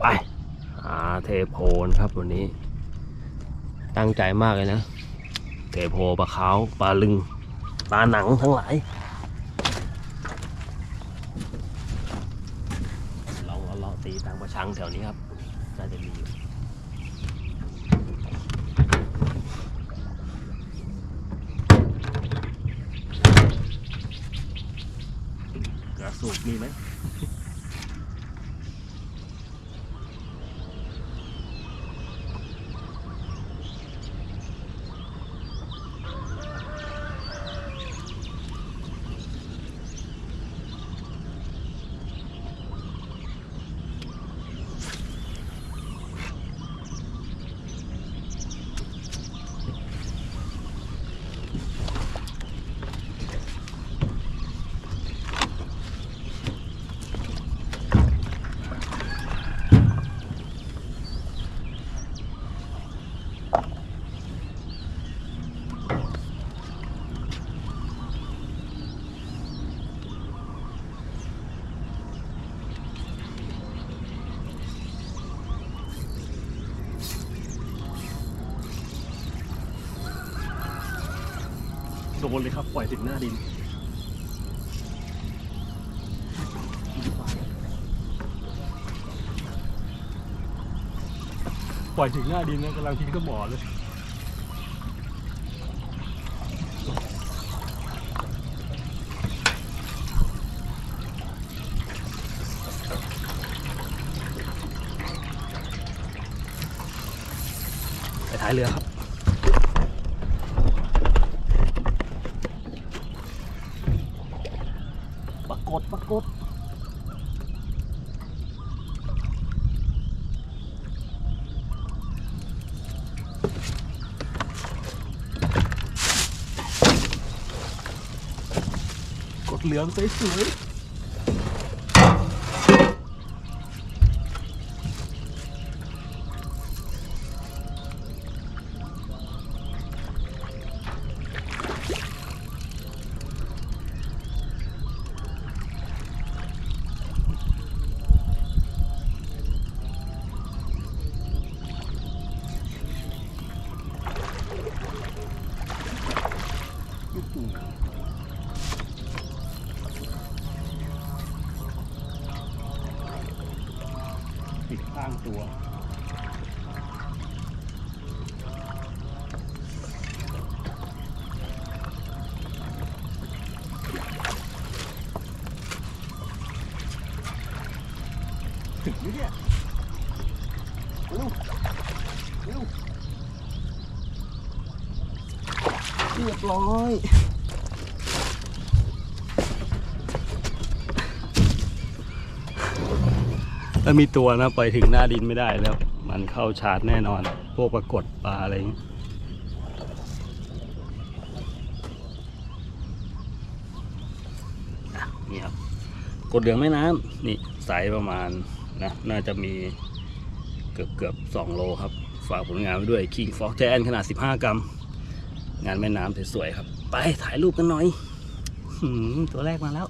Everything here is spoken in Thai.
ไปหาเทโพนครับวันนี้ ตั้งใจมากเลยนะ เทโพปลาขาวปลาลึงปลาหนังทั้งหลายลองลองตีตามกระชังแถวนี้ครับน่าจะมีอยู่กระสุกมีไหม โดนเลยครับ ปล่อยถึงหน้าดิน ปล่อยถึงหน้าดินนะกำลังทิ้งสมอเลย ไปท้ายเรือครับ ปรา กดปรากฏกดเหลืองสวยๆ ตั้งตัวถึงไหมเนี่ยเร็วเร็วเรียบร้อย ถ้ามีตัวนะปถึงหน้าดินไม่ได้แล้ว มันเข้าชาร์จแน่นอน พวกปรากฏปลาอะไรอย่างงี้นี่ครับกดเหลืองแม่น้ำนี่ไซส์ประมาณนะน่าจะมีเกือบเกือบสองโลครับ ฝากผลงานไว้ด้วย King Fox Giant ขนาด 15 กรัม งานแม่น้ำสวยๆครับ ไปถ่ายรูปกันหน่อย ตัวแรกมาแล้ว